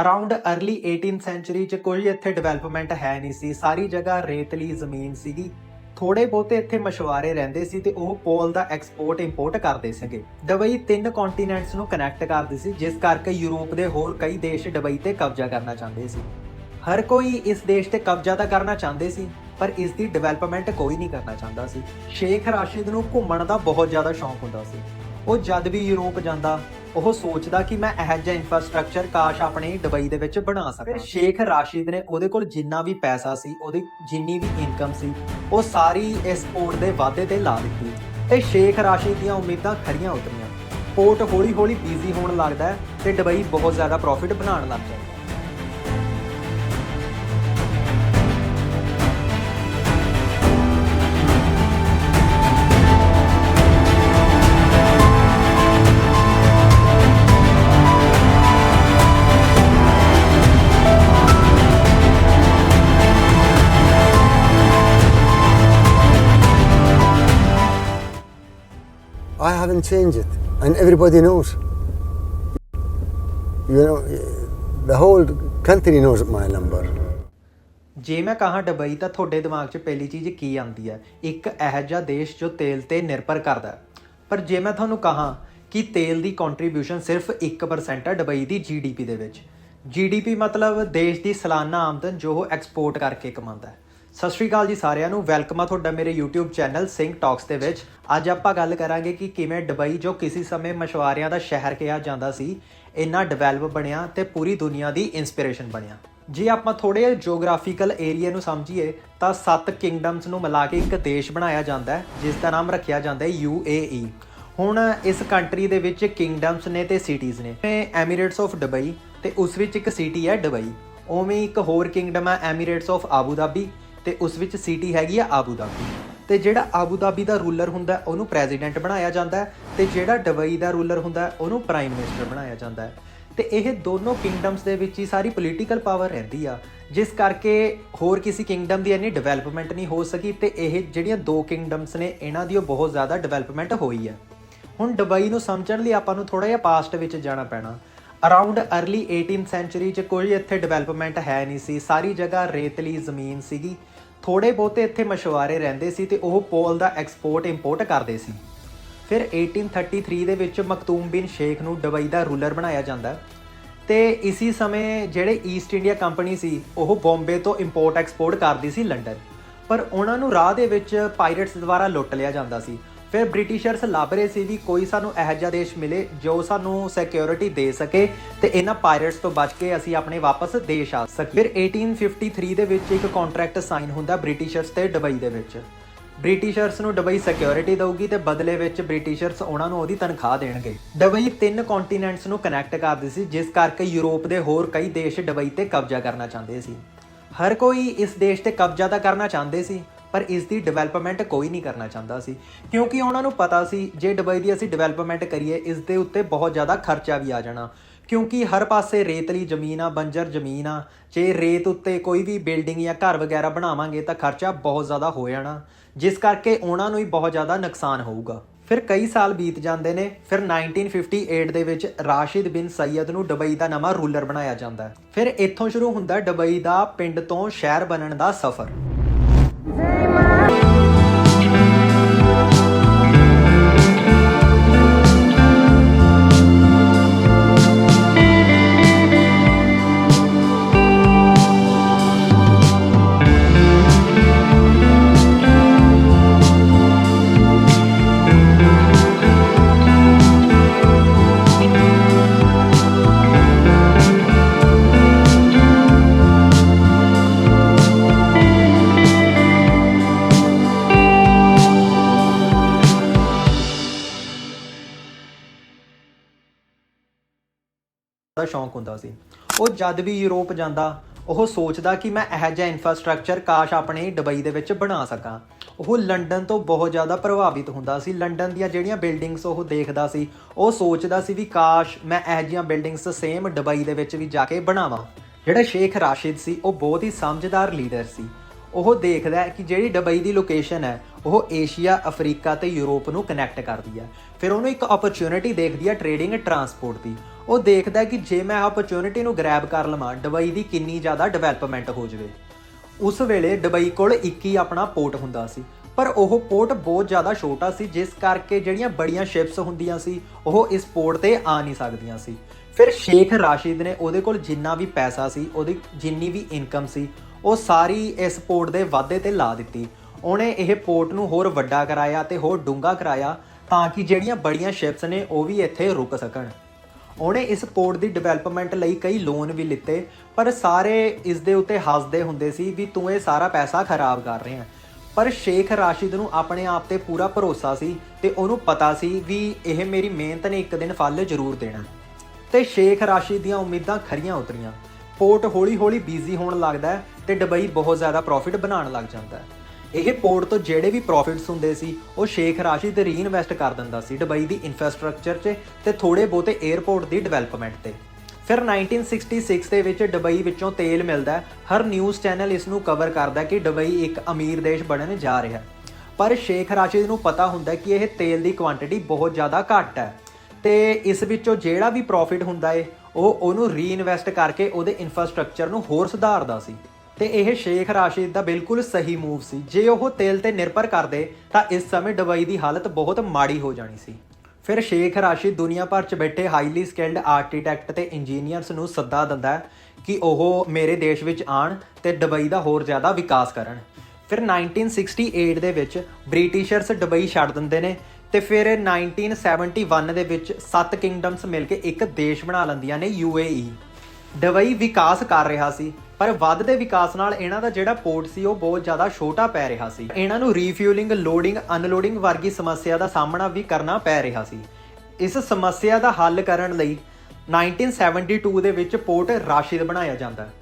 Around early 18th sanctuary ਚ ਕੋਈ ਇੱਥੇ ਡਿਵੈਲਪਮੈਂਟ ਹੈ ਨਹੀਂ ਸੀ। ਸਾਰੀ ਜਗ੍ਹਾ ਰੇਤਲੀ ਜ਼ਮੀਨ ਸੀਗੀ। ਥੋੜੇ ਬਹੁਤੇ ਇੱਥੇ ਮਸ਼ਵਾਰੇ ਰਹਿੰਦੇ ਸੀ ਤੇ ਉਹ ਪੋਲ ਦਾ ਐਕਸਪੋਰਟ ਇੰਪੋਰਟ ਕਰਦੇ ਸੀਗੇ। ਦੁਬਈ ਤਿੰਨ ਕੰਟੀਨੈਂਟਸ ਨੂੰ ਕਨੈਕਟ ਕਰਦੀ ਸੀ, ਜਿਸ ਕਰਕੇ ਯੂਰਪ ਦੇ ਹੋਰ ਕਈ ਦੇਸ਼ ਦੁਬਈ ਤੇ ਕਬਜ਼ਾ ਕਰਨਾ ਚਾਹੁੰਦੇ ਸੀ। ਹਰ ਕੋਈ ਇਸ ਦੇਸ਼ ਤੇ ਕਬਜ਼ਾ ਤਾਂ ਕਰਨਾ ਚਾਹੁੰਦੇ ਸੀ, ਪਰ ਇਸ ਦੀ ਡਿਵੈਲਪਮੈਂਟ ਕੋਈ ਨਹੀਂ ਕਰਨਾ ਚਾਹੁੰਦਾ ਸੀ। ਸ਼ੇਖ ਰਾਸ਼ਿਦ ਨੂੰ ਘੁੰਮਣ ਦਾ ਬਹੁਤ ਜ਼ਿਆਦਾ ਸ਼ੌਂਕ ਹੁੰਦਾ ਸੀ। ਉਹ ਜਦ ਵੀ ਯੂਰਪ ਜਾਂਦਾ ਉਹ ਸੋਚਦਾ ਕਿ ਮੈਂ ਇਹੋ ਜਿਹਾ ਇਨਫਰਾਸਟ੍ਰਕਚਰ ਕਾਸ਼ ਆਪਣੇ ਦੁਬਈ ਦੇ ਵਿੱਚ ਬਣਾ ਸਕਾਂ। ਫਿਰ ਸ਼ੇਖ ਰਾਸ਼ਿਦ ਨੇ ਉਹਦੇ ਕੋਲ ਜਿੰਨਾ ਵੀ ਪੈਸਾ ਸੀ, ਉਹਦੀ ਜਿੰਨੀ ਵੀ ਇਨਕਮ ਸੀ, ਉਹ ਸਾਰੀ ਇਸ ਪੋਰਟ ਦੇ ਵਾਅਦੇ ਤੇ ਲਾ ਦਿੱਤੀ। ਤੇ ਸ਼ੇਖ ਰਾਸ਼ਿਦ ਦੀਆਂ ਉਮੀਦਾਂ ਖਰੀਆਂ ਉਤਰੀਆਂ। ਪੋਰਟ ਹੌਲੀ-ਹੌਲੀ ਬਿਜ਼ੀ ਹੋਣ ਲੱਗਦਾ ਹੈ ਤੇ ਦੁਬਈ ਬਹੁਤ ਜ਼ਿਆਦਾ ਪ੍ਰੋਫਿਟ ਬਣਾਉਣ ਲੱਗ ਜਾਂਦਾ I haven't changed it, and everybody knows. You know, the whole country knows my number. ਜੇ ਮੈਂ ਕਹਾਂ ਦੁਬਈ ਤਾਂ ਤੁਹਾਡੇ ਦਿਮਾਗ 'ਚ ਪਹਿਲੀ ਚੀਜ਼ ਕੀ ਆਉਂਦੀ ਹੈ ਇੱਕ ਇਹੋ ਜਿਹਾ ਦੇਸ਼ ਜੋ ਤੇਲ ਤੇ ਨਿਰਭਰ ਕਰਦਾ ਹੈ ਪਰ ਜੇ ਮੈਂ ਤੁਹਾਨੂੰ ਕਹਾਂ ਕਿ ਤੇਲ ਦੀ ਕੰਟਰੀਬਿਊਸ਼ਨ ਸਿਰਫ 1% ਹੈ ਦੁਬਈ ਦੀ ਜੀਡੀਪੀ ਦੇ ਵਿੱਚ ਜੀਡੀਪੀ ਮਤਲਬ ਦੇਸ਼ ਦੀ ਸਾਲਾਨਾ ਆਮਦਨ ਜੋ ਉਹ ਐਕਸਪੋਰਟ ਕਰਕੇ ਕਮਾਉਂਦਾ ਹੈ ਸਤਿ ਸ਼੍ਰੀ ਅਕਾਲ ਜੀ ਸਾਰਿਆਂ ਨੂੰ। ਵੈਲਕਮ ਆ ਤੁਹਾਡਾ ਮੇਰੇ YouTube ਚੈਨਲ ਸਿੰਘ ਟਾਕਸ ਦੇ ਵਿੱਚ। ਅੱਜ ਆਪਾਂ ਗੱਲ ਕਰਾਂਗੇ ਕਿ ਕਿਵੇਂ ਦੁਬਈ ਜੋ ਕਿਸੇ ਸਮੇਂ ਮਸ਼ਵਾਰਿਆਂ ਦਾ ਸ਼ਹਿਰ ਕਿਹਾ ਜਾਂਦਾ ਸੀ, ਇੰਨਾ ਡਿਵੈਲਪ ਬਣਿਆ ਤੇ ਪੂਰੀ ਦੁਨੀਆ ਦੀ ਇਨਸਪੀਰੇਸ਼ਨ ਬਣਿਆ। ਜੇ ਆਪਾਂ ਥੋੜੇ ਜੀਓਗ੍ਰਾਫੀਕਲ ਏਰੀਆ ਨੂੰ ਸਮਝੀਏ, ਤਾਂ ਸੱਤ ਕਿੰਗਡਮਸ ਨੂੰ ਮਿਲਾ ਕੇ ਇੱਕ ਦੇਸ਼ ਬਣਾਇਆ ਜਾਂਦਾ ਹੈ, ਜਿਸ ਦਾ ਨਾਮ ਰੱਖਿਆ ਜਾਂਦਾ ਹੈ UAE ਹੁਣ ਇਸ ਕੰਟਰੀ ਦੇ ਵਿੱਚ ਕਿੰਗਡਮਸ ਨੇ ਤੇ ਸਿਟੀਜ਼ ਨੇ। ਐਮੀਰੇਟਸ ਆਫ ਦੁਬਈ ਤੇ ਉਸ ਵਿੱਚ ਇੱਕ ਸਿਟੀ ਹੈ ਦੁਬਈ ਉਵੇਂ ਇੱਕ ਹੋਰ ਕਿੰਗਡਮ ਹੈ ਐਮੀਰੇਟਸ ਆਫ ਆਬੂ ਧਾਬੀ ਤੇ ਉਸ ਵਿੱਚ ਸਿਟੀ ਹੈਗੀ ਆ ਆਬੂ ਧਾਬੀ ਤੇ ਜਿਹੜਾ ਆਬੂ ਧਾਬੀ ਦਾ ਰੂਲਰ ਹੁੰਦਾ ਉਹਨੂੰ ਪ੍ਰੈਜ਼ੀਡੈਂਟ ਬਣਾਇਆ ਜਾਂਦਾ ਹੈ ਤੇ ਜਿਹੜਾ ਦੁਬਈ ਦਾ ਰੂਲਰ ਹੁੰਦਾ ਉਹਨੂੰ ਪ੍ਰਾਈਮ ਮਿਨਿਸਟਰ ਬਣਾਇਆ ਜਾਂਦਾ ਹੈ। ਤੇ ਇਹ ਦੋਨੋਂ ਕਿੰਗਡਮਸ ਦੇ ਵਿੱਚ ਹੀ ਸਾਰੀ ਪੋਲੀਟੀਕਲ ਪਾਵਰ ਰਹਿੰਦੀ ਆ। ਜਿਸ ਕਰਕੇ ਹੋਰ ਕਿਸੇ ਕਿੰਗਡਮ ਦੀ ਇੰਨੀ ਡਿਵੈਲਪਮੈਂਟ ਨਹੀਂ ਹੋ ਸਕੀ ਤੇ ਇਹ ਜਿਹੜੀਆਂ ਦੋ ਕਿੰਗਡਮਸ ਨੇ, ਇਹਨਾਂ ਦੀ ਉਹ ਬਹੁਤ ਜ਼ਿਆਦਾ ਡਿਵੈਲਪਮੈਂਟ ਹੋਈ ਹੈ। ਹੁਣ ਦੁਬਈ ਨੂੰ ਸਮਝਣ ਲਈ ਆਪਾਂ ਨੂੰ ਥੋੜਾ ਜਿਹਾ ਪਾਸਟ ਵਿੱਚ ਜਾਣਾ ਪੈਣਾ। ਅਰਾਊਂਡ अर्ਲੀ 18th ਸੈਂਚਰੀ ਚ ਕੋਈ ਇੱਥੇ ਡਿਵੈਲਪਮੈਂਟ ਹੈ ਨਹੀਂ ਸੀ। ਸਾਰੀ ਜਗ੍ਹਾ ਰੇਤਲੀ ਜ਼ਮੀਨ ਸੀਗੀ। ਥੋੜੇ ਬਹੁਤੇ ਇੱਥੇ ਮਸ਼ਵਾਰੇ ਰਹਿੰਦੇ ਸੀ ਤੇ ਉਹ ਪੋਲ ਦਾ ਐਕਸਪੋਰਟ ਇੰਪੋਰਟ ਕਰਦੇ ਸੀ। ਫਿਰ 1833 ਦੇ ਵਿੱਚ ਮਖਤੂਮ ਬਿਨ ਸ਼ੇਖ ਨੂੰ ਦੁਬਈ ਦਾ ਰੂਲਰ ਬਣਾਇਆ ਜਾਂਦਾ ਹੈ ਤੇ ਇਸੀ ਸਮੇਂ ਜਿਹੜੇ ਈਸਟ ਇੰਡੀਆ ਕੰਪਨੀ ਸੀ, ਉਹ ਬੰਬੇ ਤੋਂ ਇੰਪੋਰਟ ਐਕਸਪੋਰਟ ਕਰਦੀ ਸੀ ਲੰਡਨ। ਪਰ ਉਹਨਾਂ ਨੂੰ ਰਾਹ ਦੇ ਵਿੱਚ ਪਾਇਰੇਟਸ ਦੁਆਰਾ ਲੁੱਟ ਲਿਆ ਜਾਂਦਾ ਸੀ। ਫਿਰ ਬ੍ਰਿਟਿਸ਼ਰਸ ਲੱਭ ਰਹੇ ਸੀ ਵੀ ਕੋਈ ਸਾਨੂੰ ਇਹੋ ਜਿਹਾ ਦੇਸ਼ ਮਿਲੇ ਜੋ ਸਾਨੂੰ ਸਿਕਿਉਰਿਟੀ ਦੇ ਸਕੇ ਤੇ ਇਹਨਾਂ ਪਾਇਰੇਟਸ ਤੋਂ ਬਚ ਕੇ ਅਸੀਂ ਆਪਣੇ ਵਾਪਸ ਦੇਸ਼ ਆ ਸਕੀਏ। ਫਿਰ 1853 ਦੇ ਵਿੱਚ ਇੱਕ ਕੰਟਰੈਕਟ ਸਾਈਨ ਹੁੰਦਾ ਬ੍ਰਿਟਿਸ਼ਰਸ ਤੇ ਦੁਬਈ ਦੇ ਵਿੱਚ। ਬ੍ਰਿਟਿਸ਼ਰਸ ਨੂੰ ਦੁਬਈ ਸਿਕਿਉਰਿਟੀ ਦਊਗੀ ਤੇ ਬਦਲੇ ਵਿੱਚ ਬ੍ਰਿਟਿਸ਼ਰਸ ਉਹਨਾਂ ਨੂੰ ਉਹਦੀ ਤਨਖਾਹ ਦੇਣਗੇ। ਦੁਬਈ ਤਿੰਨ ਕੰਟੀਨੈਂਟਸ ਨੂੰ ਕਨੈਕਟ ਕਰਦੀ ਸੀ, ਜਿਸ ਕਰਕੇ ਯੂਰਪ ਦੇ ਹੋਰ ਕਈ ਦੇਸ਼ ਦੁਬਈ ਤੇ ਕਬਜ਼ਾ ਕਰਨਾ ਚਾਹੁੰਦੇ ਸੀ। ਹਰ ਕੋਈ ਇਸ ਦੇਸ਼ ਤੇ ਕਬਜ਼ਾ ਤਾਂ ਕਰਨਾ ਚਾਹੁੰਦੇ ਸੀ ਪਰ ਇਸ ਦੀ ਡਿਵੈਲਪਮੈਂਟ ਕੋਈ ਨਹੀਂ ਕਰਨਾ ਚਾਹੁੰਦਾ ਸੀ। ਕਿਉਂਕਿ ਉਹਨਾਂ ਨੂੰ ਪਤਾ ਸੀ, ਜੇ ਦੁਬਈ ਦੀ ਅਸੀਂ ਡਿਵੈਲਪਮੈਂਟ ਕਰੀਏ ਇਸ ਦੇ ਉੱਤੇ ਬਹੁਤ ਜ਼ਿਆਦਾ ਖਰਚਾ ਵੀ ਆ ਜਾਣਾ। ਕਿਉਂਕਿ ਹਰ ਪਾਸੇ ਰੇਤਲੀ ਜ਼ਮੀਨ ਆ, ਬੰਜਰ ਜ਼ਮੀਨ ਆ। ਜੇ ਰੇਤ ਉੱਤੇ ਕੋਈ ਵੀ ਬਿਲਡਿੰਗ ਜਾਂ ਘਰ ਵਗੈਰਾ ਬਣਾਵਾਂਗੇ, ਤਾਂ ਖਰਚਾ ਬਹੁਤ ਜ਼ਿਆਦਾ ਹੋ ਜਾਣਾ। ਜਿਸ ਕਰਕੇ ਉਹਨਾਂ ਨੂੰ ਹੀ ਬਹੁਤ ਜ਼ਿਆਦਾ ਨੁਕਸਾਨ ਹੋਊਗਾ। ਫਿਰ ਕਈ ਸਾਲ ਬੀਤ ਜਾਂਦੇ ਨੇ, ਫਿਰ 1958 ਦੇ ਵਿੱਚ ਰਾਸ਼ਿਦ ਬਿਨ ਸੈਯਦ ਨੂੰ ਦੁਬਈ ਦਾ ਨਵਾਂ ਰੂਲਰ ਬਣਾਇਆ ਜਾਂਦਾ ਫਿਰ ਇੱਥੋਂ ਸ਼ੁਰੂ ਹੁੰਦਾ ਦੁਬਈ ਦਾ ਪਿੰਡ ਤੋਂ ਸ਼ਹਿਰ ਬਣਨ ਦਾ ਸਫ਼ਰ। ਦਾ ਸ਼ੌਂਕ ਹੁੰਦਾ ਸੀ। ਉਹ ਜਦ ਵੀ ਯੂਰੋਪ ਜਾਂਦਾ, ਉਹ ਸੋਚਦਾ ਕਿ ਮੈਂ ਇਹ ਜਿਹਾ ਇਨਫਰਾਸਟ੍ਰਕਚਰ ਕਾਸ਼ ਆਪਣੇ ਦੁਬਈ ਦੇ ਵਿੱਚ ਬਣਾ ਸਕਾਂ। ਉਹ ਲੰਡਨ ਤੋਂ ਬਹੁਤ ਜ਼ਿਆਦਾ ਪ੍ਰਭਾਵਿਤ ਹੁੰਦਾ ਸੀ। ਲੰਡਨ ਦੀਆਂ ਜਿਹੜੀਆਂ ਬਿਲਡਿੰਗਸ ਉਹ ਦੇਖਦਾ ਸੀ, ਉਹ ਸੋਚਦਾ ਸੀ ਵੀ ਕਾਸ਼ ਮੈਂ ਇਹ ਜਿਹੀਆਂ ਬਿਲਡਿੰਗਸ ਸੇਮ ਦੁਬਈ ਦੇ ਵਿੱਚ ਵੀ ਜਾ ਕੇ ਬਣਾਵਾਂ। ਜਿਹੜਾ ਸ਼ੇਖ ਰਾਸ਼ਿਦ ਸੀ, ਉਹ ਬਹੁਤ ਹੀ ਸਮਝਦਾਰ ਲੀਡਰ ਸੀ। ਉਹ ਦੇਖਦਾ ਹੈ ਕਿ ਜਿਹੜੀ ਦੁਬਈ ਦੀ ਲੋਕੇਸ਼ਨ ਹੈ, ਉਹ ਏਸ਼ੀਆ, ਅਫਰੀਕਾ ਤੇ ਯੂਰਪ ਨੂੰ ਕਨੈਕਟ ਕਰਦੀ ਹੈ। ਫਿਰ ਉਹਨੂੰ ਇੱਕ ਓਪਰਚ्युनिटी ਦੇਖਦੀ ਹੈ ਟ੍ਰੇਡਿੰਗ ਟਰਾਂਸਪੋਰਟ ਦੀ। ਉਹ ਦੇਖਦਾ ਕਿ ਜੇ ਮੈਂ ਆਪਰਚੂਨਿਟੀ ਨੂੰ ਗ੍ਰੈਬ ਕਰ ਲਵਾਂ ਦੁਬਈ ਦੀ ਕਿੰਨੀ ਜ਼ਿਆਦਾ ਡਿਵੈਲਪਮੈਂਟ ਹੋ ਜਾਵੇ। ਉਸ ਵੇਲੇ ਦੁਬਈ ਕੋਲ ਇੱਕ ਹੀ ਆਪਣਾ ਪੋਰਟ ਹੁੰਦਾ ਸੀ, ਪਰ ਉਹ ਪੋਰਟ ਬਹੁਤ ਜ਼ਿਆਦਾ ਛੋਟਾ ਸੀ, ਜਿਸ ਕਰਕੇ ਜਿਹੜੀਆਂ ਬੜੀਆਂ ਸ਼ਿਪਸ ਹੁੰਦੀਆਂ ਸੀ, ਉਹ ਇਸ ਪੋਰਟ ਤੇ ਆ ਨਹੀਂ ਸਕਦੀਆਂ ਸੀ। ਫਿਰ ਸ਼ੇਖ ਰਾਸ਼ਿਦ ਨੇ ਉਹਦੇ ਕੋਲ ਜਿੰਨਾ ਵੀ ਪੈਸਾ ਸੀ, ਉਹਦੀ ਜਿੰਨੀ ਵੀ ਇਨਕਮ ਸੀ, ਉਹ ਸਾਰੀ ਇਸ ਪੋਰਟ ਦੇ ਵਾਧੇ ਤੇ ਲਾ ਦਿੱਤੀ। ਉਹਨੇ ਇਹ ਪੋਰਟ ਨੂੰ ਹੋਰ ਵੱਡਾ ਕਰਾਇਆ ਤੇ ਹੋਰ ਡੂੰਘਾ ਕਰਾਇਆ ਤਾਂ ਕਿ ਜਿਹੜੀਆਂ ਬੜੀਆਂ ਸ਼ਿਪਸ ਨੇ ਉਹ ਵੀ ਇੱਥੇ ਰੁਕ ਸਕਣ। ਉਹਨੇ ਇਸ ਪੋਰਟ ਦੀ ਡਿਵੈਲਪਮੈਂਟ ਲਈ ਕਈ ਲੋਨ ਵੀ ਲਿੱਤੇ, ਪਰ ਸਾਰੇ ਇਸ ਦੇ ਉੱਤੇ ਹੱਸਦੇ ਹੁੰਦੇ ਸੀ ਵੀ ਤੂੰ ਇਹ ਸਾਰਾ ਪੈਸਾ ਖਰਾਬ ਕਰ ਰਿਹਾ। ਪਰ ਸ਼ੇਖ ਰਾਸ਼ਿਦ ਨੂੰ ਆਪਣੇ ਆਪ ਤੇ ਪੂਰਾ ਭਰੋਸਾ ਸੀ ਤੇ ਉਹਨੂੰ ਪਤਾ ਸੀ ਵੀ ਇਹ ਮੇਰੀ ਮਿਹਨਤ ਨੇ ਇੱਕ ਦਿਨ ਫਲ ਜ਼ਰੂਰ ਦੇਣਾ। ਤੇ ਸ਼ੇਖ ਰਾਸ਼ਿਦ ਦੀਆਂ ਉਮੀਦਾਂ ਖਰੀਆਂ ਉਤਰੀਆਂ। ਪੋਰਟ ਹੌਲੀ-ਹੌਲੀ ਬਿਜ਼ੀ ਹੋਣ ਲੱਗਦਾ ਹੈ ਤੇ ਦੁਬਈ ਬਹੁਤ ਜ਼ਿਆਦਾ ਪ੍ਰੋਫਿਟ ਬਣਾਉਣ ਲੱਗ ਜਾਂਦਾ ਹੈ। ਇਹ ਪੋਰਟ ਤੋਂ ਜਿਹੜੇ ਵੀ ਪ੍ਰੋਫਿਟਸ ਹੁੰਦੇ ਸੀ, ਉਹ ਸ਼ੇਖ ਰਾਸ਼ਿਦ ਰੀਇਨਵੈਸਟ ਕਰ ਦਿੰਦਾ ਸੀ ਦੁਬਈ ਦੀ ਇਨਫਰਾਸਟ੍ਰਕਚਰ 'ਚ ਤੇ ਥੋੜੇ ਬਹੁਤੇ 에ਅਰਪੋਰਟ ਦੀ ਡਿਵੈਲਪਮੈਂਟ ਤੇ। ਫਿਰ 1966 ਦੇ ਵਿੱਚ ਦੁਬਈ ਵਿੱਚੋਂ ਤੇਲ ਮਿਲਦਾ ਹਰ ਨਿਊਜ਼ ਚੈਨਲ ਇਸ ਨੂੰ ਕਵਰ ਕਰਦਾ ਕਿ ਦੁਬਈ ਇੱਕ ਅਮੀਰ ਦੇਸ਼ ਬਣਨ ਜਾ ਰਿਹਾ ਪਰ ਸ਼ੇਖ ਰਾਸ਼ਿਦ ਨੂੰ ਪਤਾ ਹੁੰਦਾ ਕਿ ਇਹ ਤੇਲ ਦੀ ਕੁਆਂਟੀਟੀ ਬਹੁਤ ਜ਼ਿਆਦਾ ਘੱਟ ਹੈ। ਤੇ ਇਸ ਵਿੱਚੋਂ ਜਿਹੜਾ ਵੀ ਪ੍ਰੋਫਿਟ ਹੁੰਦਾ ਏ ਉਹ ਉਹਨੂੰ ਰੀਇਨਵੈਸਟ ਕਰਕੇ ਉਹਦੇ ਇਨਫਰਾਸਟ੍ਰਕਚਰ ਨੂੰ ਹੋਰ ਸੁਧਾਰਦਾ ਸੀ। ਤੇ ਇਹ ਸ਼ੇਖ ਰਾਸ਼ਿਦ ਦਾ ਬਿਲਕੁਲ ਸਹੀ ਮੂਵ ਸੀ। ਜੇ ਉਹ ਤੇਲ ਤੇ ਨਿਰਭਰ ਕਰਦੇ, ਤਾਂ ਇਸ ਸਮੇਂ ਦੁਬਈ ਦੀ ਹਾਲਤ ਬਹੁਤ ਮਾੜੀ ਹੋ ਜਾਣੀ ਸੀ। ਫਿਰ ਸ਼ੇਖ ਰਾਸ਼ਿਦ ਦੁਨੀਆ ਭਰ 'ਚ ਬੈਠੇ ਹਾਈਲੀ ਸਕਿਲਡ ਆਰਕੀਟੈਕਟ ਤੇ ਇੰਜੀਨੀਅਰਸ ਨੂੰ ਸੱਦਾ ਦਿੰਦਾ ਹੈ ਕਿ ਉਹ ਮੇਰੇ ਦੇਸ਼ ਵਿੱਚ ਆਣ ਤੇ ਦੁਬਈ ਦਾ ਹੋਰ ਜ਼ਿਆਦਾ ਵਿਕਾਸ ਕਰਨ। ਫਿਰ 1968 ਦੇ ਵਿੱਚ ਬ੍ਰਿਟਿਸ਼ਰਸ ਦੁਬਈ ਛੱਡ ਦਿੰਦੇ ਨੇ ਤੇ ਫਿਰ 1971 ਦੇ ਵਿੱਚ ਸੱਤ ਕਿੰਗਡਮਸ ਮਿਲ ਕੇ ਇੱਕ ਦੇਸ਼ ਬਣਾ ਲੈਂਦੀਆਂ ਨੇ UAE ਦੁਬਈ ਵਿਕਾਸ ਕਰ ਰਿਹਾ ਸੀ। ਪਰ ਵੱਧਦੇ ਵਿਕਾਸ ਨਾਲ ਇਹਨਾਂ ਦਾ ਜਿਹੜਾ ਪੋਰਟ ਸੀ, ਉਹ ਬਹੁਤ ਜ਼ਿਆਦਾ ਛੋਟਾ ਪੈ ਰਿਹਾ ਸੀ। ਇਹਨਾਂ ਨੂੰ ਰੀਫਿਊਲਿੰਗ ਲੋਡਿੰਗ ਅਨਲੋਡਿੰਗ ਵਰਗੀ ਸਮੱਸਿਆ ਦਾ ਸਾਹਮਣਾ ਵੀ ਕਰਨਾ ਪੈ ਰਿਹਾ ਸੀ। ਇਸ ਸਮੱਸਿਆ ਦਾ ਹੱਲ ਕਰਨ ਲਈ 1972 ਦੇ ਵਿੱਚ ਪੋਰਟ ਰਾਸ਼ਿਦ ਬਣਾਇਆ ਜਾਂਦਾ ਹੈ।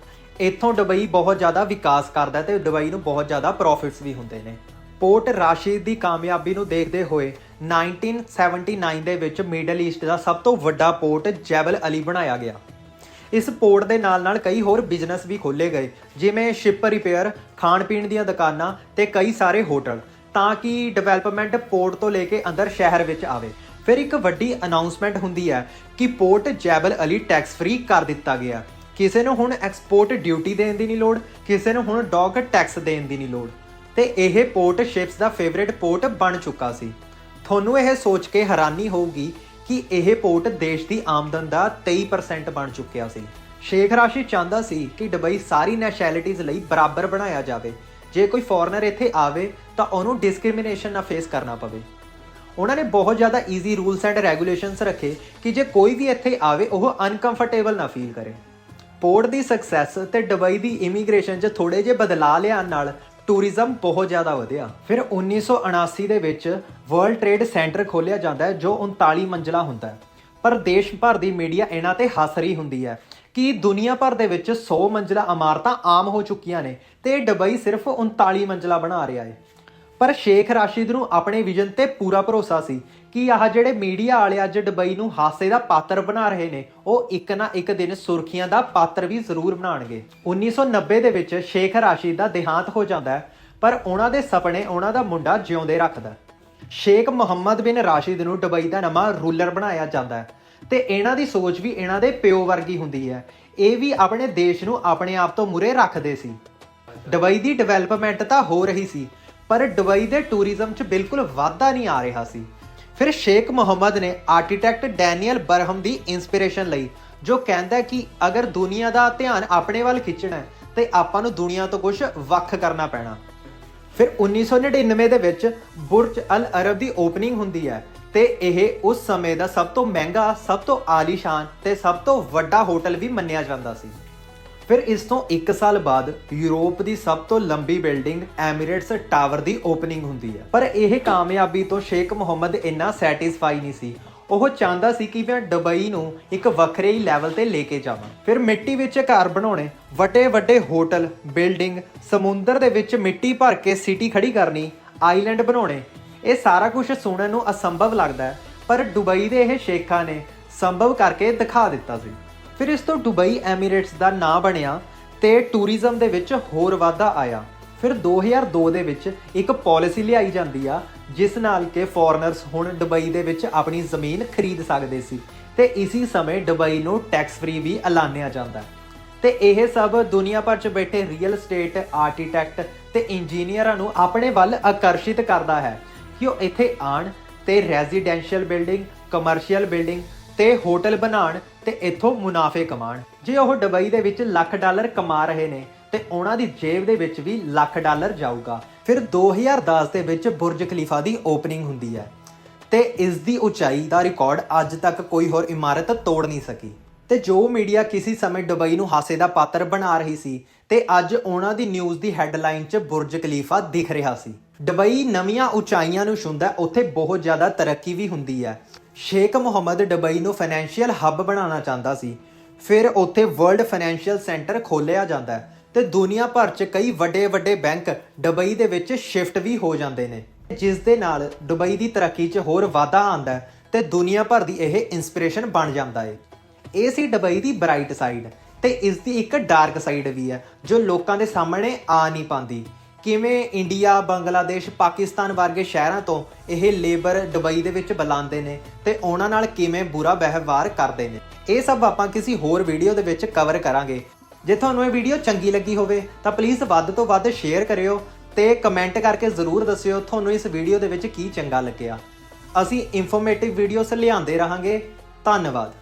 ਇੱਥੋਂ ਦੁਬਈ ਬਹੁਤ ਜ਼ਿਆਦਾ ਵਿਕਾਸ ਕਰਦਾ ਹੈ ਤੇ ਦੁਬਈ ਨੂੰ ਬਹੁਤ ਜ਼ਿਆਦਾ ਪ੍ਰੋਫਿਟਸ ਵੀ ਹੁੰਦੇ ਨੇ। ਪੋਰਟ ਰਾਸ਼ਿਦ ਦੀ ਕਾਮਯਾਬੀ ਨੂੰ ਦੇਖਦੇ ਹੋਏ 1979 ਦੇ ਵਿੱਚ ਮਿਡਲ ਈਸਟ ਦਾ ਸਭ ਤੋਂ ਵੱਡਾ ਪੋਰਟ ਜੈਬਲ ਅਲੀ ਬਣਾਇਆ ਗਿਆ। ਇਸ ਪੋਰਟ ਦੇ ਨਾਲ ਨਾਲ ਕਈ ਹੋਰ ਬਿਜ਼ਨਸ ਵੀ ਖੋਲੇ ਗਏ, ਜਿਵੇਂ ਸ਼ਿਪ ਰਿਪੇਅਰ ਖਾਣ ਪੀਣ ਦੀਆਂ ਦੁਕਾਨਾਂ ਤੇ ਕਈ ਸਾਰੇ ਹੋਟਲ, ਤਾਂ ਕਿ ਡਿਵੈਲਪਮੈਂਟ ਪੋਰਟ ਤੋਂ ਲੈ ਕੇ ਅੰਦਰ ਸ਼ਹਿਰ ਵਿੱਚ ਆਵੇ। ਫਿਰ ਇੱਕ ਵੱਡੀ ਅਨਾਉਂਸਮੈਂਟ ਹੁੰਦੀ ਹੈ ਕਿ port Jebel Ali tax free ਕਰ ਦਿੱਤਾ ਗਿਆ। ਕਿਸੇ ਨੂੰ ਹੁਣ ਐਕਸਪੋਰਟ ਡਿਊਟੀ ਦੇਣ ਦੀ ਨਹੀਂ ਲੋੜ, ਕਿਸੇ ਨੂੰ ਹੁਣ ਡੌਗ ਟੈਕਸ ਦੇਣ ਦੀ ਨਹੀਂ ਲੋੜ। ਤੇ ਇਹ ਪੋਰਟ ਸ਼ਿਪਸ ਦਾ ਫੇਵਰਿਟ ਪੋਰਟ ਬਣ ਚੁੱਕਾ ਸੀ। ਤੁਹਾਨੂੰ ਇਹ ਸੋਚ ਕੇ ਹੈਰਾਨੀ ਹੋਊਗੀ ਕਿ ਇਹ ਪੋਰਟ ਦੇਸ਼ ਦੀ ਆਮਦਨ ਦਾ 23% ਬਣ ਚੁੱਕਿਆ ਸੀ। ਸ਼ੇਖ ਰਾਸ਼ੀ ਚਾਹੁੰਦਾ ਸੀ ਕਿ ਦੁਬਈ ਸਾਰੀ ਨੈਸ਼ਨੈਲਿਟੀਜ਼ ਲਈ ਬਰਾਬਰ ਬਣਾਇਆ ਜਾਵੇ। ਜੇ ਕੋਈ ਫੋਰਨਰ ਇੱਥੇ ਆਵੇ, ਤਾਂ ਉਹਨੂੰ ਡਿਸਕ੍ਰਿਮੀਨੇਸ਼ਨ ਨਾ ਫੇਸ ਕਰਨਾ ਪਵੇ। ਉਹਨਾਂ ਨੇ ਬਹੁਤ ਜ਼ਿਆਦਾ ਈਜ਼ੀ ਰੂਲਸ ਐਂਡ ਰੈਗੂਲੇਸ਼ਨਸ ਰੱਖੇ ਕਿ ਜੇ ਕੋਈ ਵੀ ਇੱਥੇ ਆਵੇ, ਉਹ ਅਨਕੰਫਰਟੇਬਲ ਨਾ ਫੀਲ ਕਰੇ। ਪੋਰਟ ਦੀ ਸਕਸੈਸ ਤੇ ਦੁਬਈ ਦੀ ਇਮੀਗ੍ਰੇਸ਼ਨ 'ਚ ਥੋੜੇ ਜਿਹੇ ਬਦਲਾਅ ਲਿਆਉਣ ਨਾਲ ਟੂਰਿਜ਼ਮ ਬਹੁਤ ਜ਼ਿਆਦਾ ਵਧਿਆ। ਫਿਰ 1979 ਦੇ ਵਿੱਚ ਵਰਲਡ ਟ੍ਰੇਡ ਸੈਂਟਰ ਖੋਲ੍ਹਿਆ ਜਾਂਦਾ ਹੈ, ਜੋ 39 ਮੰਜ਼ਲਾ ਹੁੰਦਾ ਹੈ। ਪਰ ਦੇਸ਼ ਭਰ ਦੀ ਮੀਡੀਆ ਇਹਨਾਂ ਤੇ ਹੱਸ ਰਹੀ ਹੁੰਦੀ ਹੈ ਕਿ ਦੁਨੀਆ ਭਰ ਦੇ ਵਿੱਚ 100 ਮੰਜ਼ਲਾ ਇਮਾਰਤਾਂ ਆਮ ਹੋ ਚੁੱਕੀਆਂ ਨੇ ਤੇ ਦੁਬਈ ਸਿਰਫ 39 ਮੰਜ਼ਲਾ ਬਣਾ ਰਿਹਾ ਹੈ। ਪਰ ਸ਼ੇਖ ਰਾਸ਼ਿਦ ਨੂੰ ਆਪਣੇ ਵਿਜ਼ਨ ਤੇ ਪੂਰਾ ਭਰੋਸਾ ਸੀ ਕਿ ਆਹ ਜਿਹੜੇ ਮੀਡੀਆ ਵਾਲੇ ਅੱਜ ਦੁਬਈ ਨੂੰ ਹਾਸੇ ਦਾ ਪਾਤਰ ਬਣਾ ਰਹੇ ਨੇ, ਉਹ ਇੱਕ ਨਾ ਇੱਕ ਦਿਨ ਸੁਰਖੀਆਂ ਦਾ ਪਾਤਰ ਵੀ ਜ਼ਰੂਰ ਬਣਾਉਣਗੇ। 1990 ਦੇ ਵਿੱਚ ਸ਼ੇਖ ਰਾਸ਼ਿਦ ਦਾ ਦੇਹਾਂਤ ਹੋ ਜਾਂਦਾ ਹੈ, ਪਰ ਉਹਨਾਂ ਦੇ ਸੁਪਨੇ ਉਹਨਾਂ ਦਾ ਮੁੰਡਾ ਜਿਉਂਦੇ ਰੱਖਦਾ ਸ਼ੇਖ ਮੁਹੰਮਦ ਬਿਨ ਰਾਸ਼ਿਦ ਨੂੰ ਦੁਬਈ ਦਾ ਨਵਾਂ ਰੂਲਰ ਬਣਾਇਆ ਜਾਂਦਾ ਹੈ ਤੇ ਇਹਨਾਂ ਦੀ ਸੋਚ ਵੀ ਇਹਨਾਂ ਦੇ ਪਿਓ ਵਰਗੀ ਹੁੰਦੀ ਹੈ। ਇਹ ਵੀ ਆਪਣੇ ਦੇਸ਼ ਨੂੰ ਆਪਣੇ ਆਪ ਤੋਂ ਮੁਰੇ ਰੱਖਦੇ ਸੀ। ਦੁਬਈ ਦੀ ਡਿਵੈਲਪਮੈਂਟ ਤਾਂ ਹੋ ਰਹੀ ਸੀ ਪਰ ਦੁਬਈ ਦੇ ਟੂਰਿਜ਼ਮ 'ਚ ਬਿਲਕੁਲ ਵਾਧਾ ਨਹੀਂ ਆ ਰਿਹਾ ਸੀ। ਫਿਰ ਸ਼ੇਖ ਮੁਹੰਮਦ ਨੇ ਆਰਕੀਟੈਕਟ ਡੈਨੀਅਲ ਬਰਹਮ ਦੀ ਇਨਸਪੀਰੇਸ਼ਨ ਲਈ, ਜੋ ਕਹਿੰਦਾ ਕਿ ਅਗਰ ਦੁਨੀਆ ਦਾ ਧਿਆਨ ਆਪਣੇ ਵੱਲ ਖਿੱਚਣਾ ਹੈ, ਤੇ ਆਪਾਂ ਨੂੰ ਦੁਨੀਆ ਤੋਂ ਕੁਝ ਵੱਖ ਕਰਨਾ ਪੈਣਾ। ਫਿਰ 1999 ਦੇ ਵਿੱਚ ਬੁਰਜ ਅਲ ਅਰਬ ਦੀ ਓਪਨਿੰਗ ਹੁੰਦੀ ਹੈ, ਤੇ ਇਹ ਉਸ ਸਮੇਂ ਦਾ ਸਭ ਤੋਂ ਮਹਿੰਗਾ, ਸਭ ਤੋਂ ਆਲੀਸ਼ਾਨ ਤੇ ਸਭ ਤੋਂ ਵੱਡਾ ਹੋਟਲ ਵੀ ਮੰਨਿਆ ਜਾਂਦਾ ਸੀ। ਫਿਰ ਇਸ ਤੋਂ 1 ਸਾਲ ਬਾਅਦ ਯੂਰਪ ਦੀ ਸਭ ਤੋਂ ਲੰਬੀ ਬਿਲਡਿੰਗ ਐਮੀਰੇਟਸ ਟਾਵਰ ਦੀ ਓਪਨਿੰਗ ਹੁੰਦੀ ਹੈ। ਪਰ ਇਹ ਕਾਮਯਾਬੀ ਤੋਂ ਸ਼ੇਖ ਮੁਹੰਮਦ ਇੰਨਾ ਸੈਟੀਸਫਾਈ ਨਹੀਂ ਸੀ। ਉਹ ਚਾਹੁੰਦਾ ਸੀ ਕਿ ਮੈਂ ਦੁਬਈ ਨੂੰ ਇੱਕ ਵੱਖਰੇ ਹੀ ਲੈਵਲ ਤੇ ਲੈ ਕੇ ਜਾਵਾਂ। ਫਿਰ ਮਿੱਟੀ ਵਿੱਚ ਘਰ ਬਣਾਉਣੇ ਵੱਡੇ ਵੱਡੇ ਹੋਟਲ, ਬਿਲਡਿੰਗ, ਸਮੁੰਦਰ ਦੇ ਵਿੱਚ ਮਿੱਟੀ ਭਰ ਕੇ ਸਿਟੀ ਖੜੀ ਕਰਨੀ, ਆਈਲੈਂਡ ਬਣਾਉਣੇ, ਇਹ ਸਾਰਾ ਕੁਝ ਸੁਣਨ ਨੂੰ ਅਸੰਭਵ ਲੱਗਦਾ ਪਰ ਦੁਬਈ ਦੇ ਇਹ ਸ਼ੇਖਾਂ ਨੇ ਸੰਭਵ ਕਰਕੇ ਦਿਖਾ ਦਿੱਤਾ ਸੀ। ਫਿਰ ਇਸ ਤੋਂ ਦੁਬਈ ਐਮੀਰੇਟਸ ਦਾ ਨਾਂ ਬਣਿਆ ਤੇ ਟੂਰਿਜ਼ਮ ਦੇ ਵਿੱਚ ਹੋਰ ਵਾਧਾ ਆਇਆ। ਫਿਰ 2002 ਦੇ ਵਿੱਚ ਇੱਕ ਪਾਲਿਸੀ ਲਿਆਈ ਜਾਂਦੀ ਆ, ਜਿਸ ਨਾਲ ਕਿ ਫੋਰਨਰਸ ਹੁਣ ਦੁਬਈ ਦੇ ਵਿੱਚ ਆਪਣੀ ਜ਼ਮੀਨ ਖਰੀਦ ਸਕਦੇ ਸੀ ਤੇ ਇਸੇ ਸਮੇਂ ਦੁਬਈ ਨੂੰ ਟੈਕਸ ਫ੍ਰੀ ਵੀ ਐਲਾਨਿਆ ਜਾਂਦਾ। ਹੈ ਤੇ ਇਹ ਸਭ ਦੁਨੀਆ ਭਰ 'ਚ ਬੈਠੇ ਰੀਅਲ ਸਟੇਟ ਆਰਕੀਟੈਕਟ ਤੇ ਇੰਜੀਨੀਅਰਾਂ ਨੂੰ ਆਪਣੇ ਵੱਲ ਆਕਰਸ਼ਿਤ ਕਰਦਾ ਹੈ ਕਿ ਉਹ ਇੱਥੇ ਆਣ ਤੇ ਰੈਜ਼ੀਡੈਂਸ਼ੀਅਲ ਬਿਲਡਿੰਗ ਕਮਰਸ਼ੀਅਲ ਬਿਲਡਿੰਗ ਤੇ ਹੋਟਲ ਬਣਾਉਣ ਤੇ ਇੱਥੋਂ ਮੁਨਾਫੇ ਕਮਾਉਣ। ਜੇ ਉਹ ਦੁਬਈ ਦੇ ਵਿੱਚ ਲੱਖ ਡਾਲਰ ਕਮਾ ਰਹੇ ਨੇ, ਤੇ ਉਹਨਾਂ ਦੀ ਜੇਬ ਦੇ ਵਿੱਚ ਵੀ ਲੱਖ ਡਾਲਰ ਜਾਊਗਾ। ਫਿਰ 2010 ਦੇ ਵਿੱਚ ਬੁਰਜ ਖਲੀਫਾ ਦੀ ਓਪਨਿੰਗ ਹੁੰਦੀ ਹੈ। ਤੇ ਇਸ ਦੀ ਉਚਾਈ ਦਾ ਰਿਕਾਰਡ ਅੱਜ ਤੱਕ ਕੋਈ ਹੋਰ ਇਮਾਰਤ ਤੋੜ ਨਹੀਂ ਸਕੀ। ਤੇ ਜੋ ਮੀਡੀਆ ਕਿਸੇ ਸਮੇਂ ਦੁਬਈ ਨੂੰ ਹਾਸੇ ਦਾ ਪਾਤਰ ਬਣਾ ਰਹੀ ਸੀ, ਤੇ ਅੱਜ ਉਹਨਾਂ ਦੀ ਨਿਊਜ਼ ਦੀ ਹੈਡਲਾਈਨ 'ਚ ਬੁਰਜ ਖਲੀਫਾ ਦਿਖ ਰਿਹਾ ਸੀ। ਦੁਬਈ ਨਵੀਆਂ ਉਚਾਈਆਂ ਨੂੰ ਛੂੰਹਦਾ, ਉੱਥੇ ਬਹੁਤ ਜ਼ਿਆਦਾ ਤਰੱਕੀ ਵੀ ਹੁੰਦੀ ਹੈ। ਸ਼ੇਖ ਮੁਹੰਮਦ ਦੁਬਈ ਨੂੰ ਫਾਈਨੈਂਸ਼ੀਅਲ ਹੱਬ ਬਣਾਉਣਾ ਚਾਹੁੰਦਾ ਸੀ। ਫਿਰ ਉੱਥੇ ਵਰਲਡ ਫਾਈਨੈਂਸ਼ੀਅਲ ਸੈਂਟਰ ਖੋਲ੍ਹਿਆ ਜਾਂਦਾ ਹੈ ਤੇ ਦੁਨੀਆ ਭਰ 'ਚ ਕਈ ਵੱਡੇ ਵੱਡੇ ਬੈਂਕ ਦੁਬਈ ਦੇ ਵਿੱਚ ਸ਼ਿਫਟ ਵੀ ਹੋ ਜਾਂਦੇ ਨੇ। ਜਿਸ ਦੇ ਨਾਲ ਦੁਬਈ ਦੀ ਤਰੱਕੀ 'ਚ ਹੋਰ ਵਾਧਾ ਆਂਦਾ ਹੈ ਤੇ ਦੁਨੀਆ ਭਰ ਦੀ ਇਹ ਇਨਸਪੀਰੇਸ਼ਨ ਬਣ ਜਾਂਦਾ ਏ। ਇਹ ਸੀ ਦੁਬਈ ਦੀ ਬ੍ਰਾਈਟ ਸਾਈਡ ਤੇ ਇਸ ਦੀ ਇੱਕ ਡਾਰਕ ਸਾਈਡ ਵੀ ਹੈ ਜੋ ਲੋਕਾਂ ਦੇ ਸਾਹਮਣੇ ਆ ਨਹੀਂ ਪਾਉਂਦੀ। ਕਿਵੇਂ ਇੰਡੀਆ, ਬੰਗਲਾਦੇਸ਼, ਪਾਕਿਸਤਾਨ ਵਰਗੇ ਸ਼ਹਿਰਾਂ ਤੋਂ ਇਹ ਲੇਬਰ ਦੁਬਈ ਦੇ ਵਿੱਚ ਬੁਲਾਉਂਦੇ ਨੇ ਤੇ ਉਹਨਾਂ ਨਾਲ ਕਿਵੇਂ ਬੁਰਾ ਵਿਵਹਾਰ ਕਰਦੇ ਨੇ? ਇਹ ਸਭ ਆਪਾਂ ਕਿਸੇ ਹੋਰ ਵੀਡੀਓ ਦੇ ਵਿੱਚ ਕਵਰ ਕਰਾਂਗੇ। ਜੇ ਤੁਹਾਨੂੰ ਇਹ ਵੀਡੀਓ ਚੰਗੀ ਲੱਗੀ ਹੋਵੇ, ਤਾਂ ਪਲੀਜ਼ ਵੱਧ ਤੋਂ ਵੱਧ ਸ਼ੇਅਰ ਕਰਿਓ ਤੇ ਕਮੈਂਟ ਕਰਕੇ ਜ਼ਰੂਰ ਦੱਸਿਓ ਤੁਹਾਨੂੰ ਇਸ ਵੀਡੀਓ ਦੇ ਵਿੱਚ ਕੀ ਚੰਗਾ ਲੱਗਿਆ। ਅਸੀਂ ਇਨਫੋਰਮੇਟਿਵ ਵੀਡੀਓਸ ਲਿਆਉਂਦੇ ਰਹਾਂਗੇ। ਧੰਨਵਾਦ।